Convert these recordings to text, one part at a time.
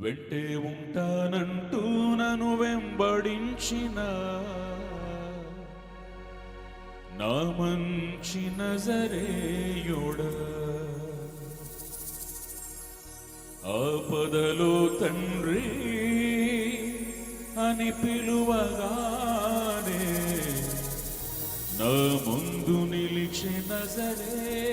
వెంటే ఉంటానంటూ నన్ను వెంబడించిన. నా మంచి నజరేయుడ. ఆపదలో తండ్రి అని పిలువగానే నా ముందు నిలిచి నజరే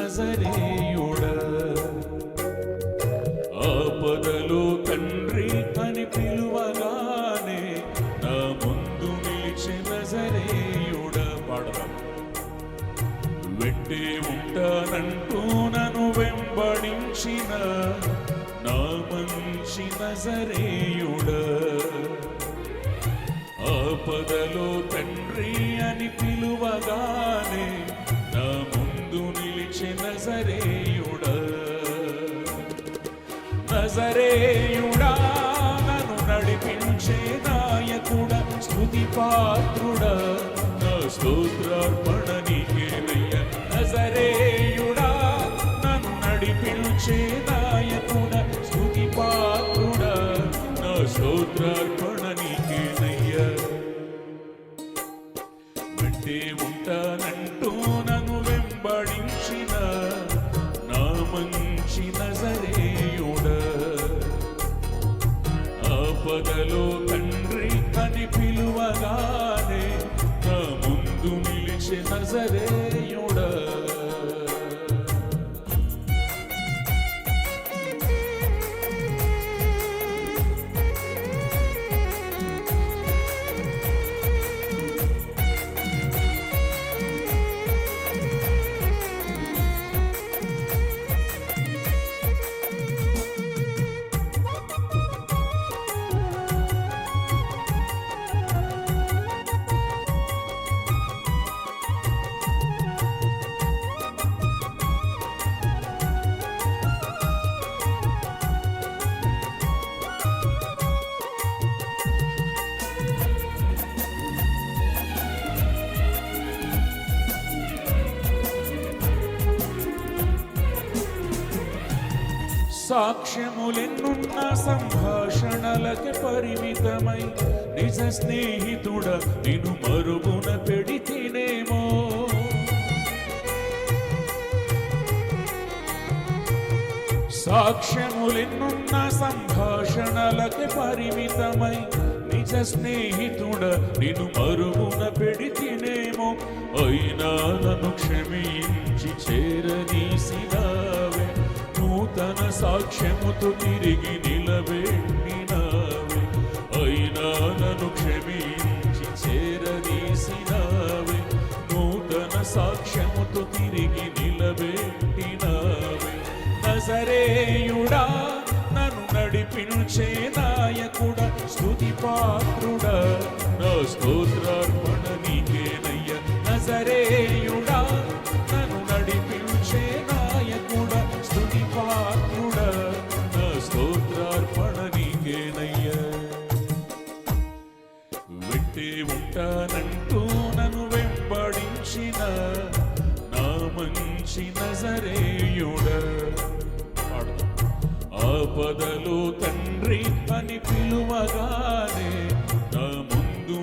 నజరేయుడ. ఆపదలో తండ్రి అని పిలువగానే నా ముందు నిలిచి నజరేయుడ పాడదాం వెట్టే ఉంటానంటూ నన్ను వెంబడించిన నా మంచి నజరేయుడ. ఆపదలో తండ్రి అని పిలువగానే నా ముందు నిలిచి నజరేయుడా. నజరేయుడా నన్ను నడిపించే నాయకుడ స్థుతి పాత్రుడ. నా స్తోత్రార్పణ నీకేనయ్య నజరేయుడా నన్ను నడిపించే నాయకుడ స్థుతి పాత్రుడ. నా స్తోత్రార్పణ నీకేనయ్య వెంటే ఆపదలో తండ్రి అని పిలువగానే నా ముందు నిలిచి నజరే. సాక్ష్యములెన్నున్న సంభాషణలకి పరిమితమై నిజ స్నేహితుడ నిను మరుగున పెడితేనేమో. సాక్ష్యములెన్నున్న సంభాషణలకి పరిమితమై నిజ స్నేహితుడ నిను మరుగున పెడితేనేమో. అయినా నన్ను క్షమించి చేరనీసినావే. నూతన సాక్ష్యముతో తిరిగి నిలబెట్టినావే. అయినా నన్ను క్షమించి చేరదీసినావే. నూతన సాక్ష్యముతో తిరిగి నిలబెట్టినావే. నజరేయుడా నన్ను నడిపించే నాయకుడ స్తుతి పాత్రుడు మంచి ఆపదలు తండ్రి అని పిలువగానే నా ముందు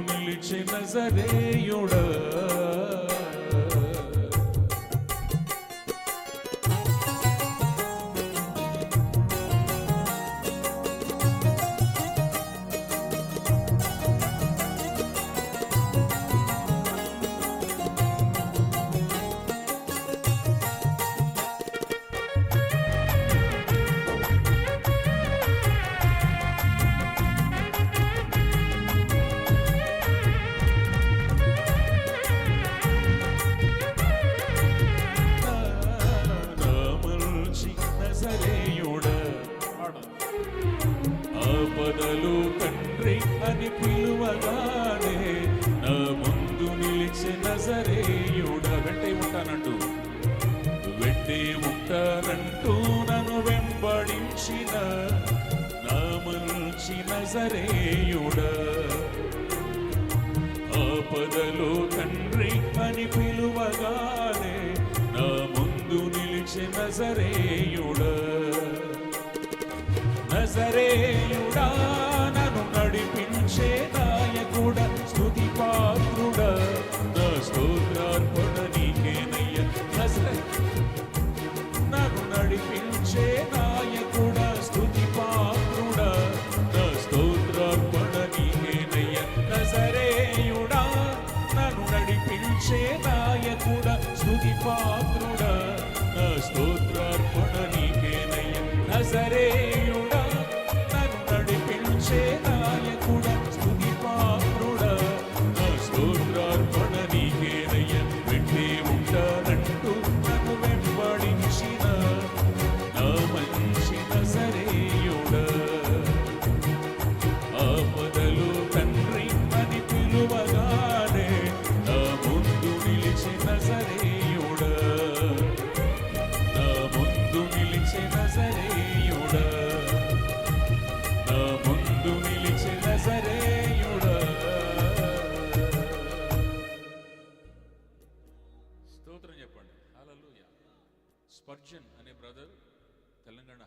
అని పిలువగానే నా ముందు నిలిచి నజరేయుడా వెంటే ఉంటానంటూ వెంటే ఉంటానంటూ నన్ను వెంబడించిన నా మంచి నజరేయుడా. ఆపదలో తండ్రి అని పిలువగానే నా ముందు నిలిచి నజరేయుడా. నజరేయుడా స్తోత్రార్పణ నీకేనయ్య. నజరే స్పర్జన్ అనే బ్రదర్ తెలంగాణ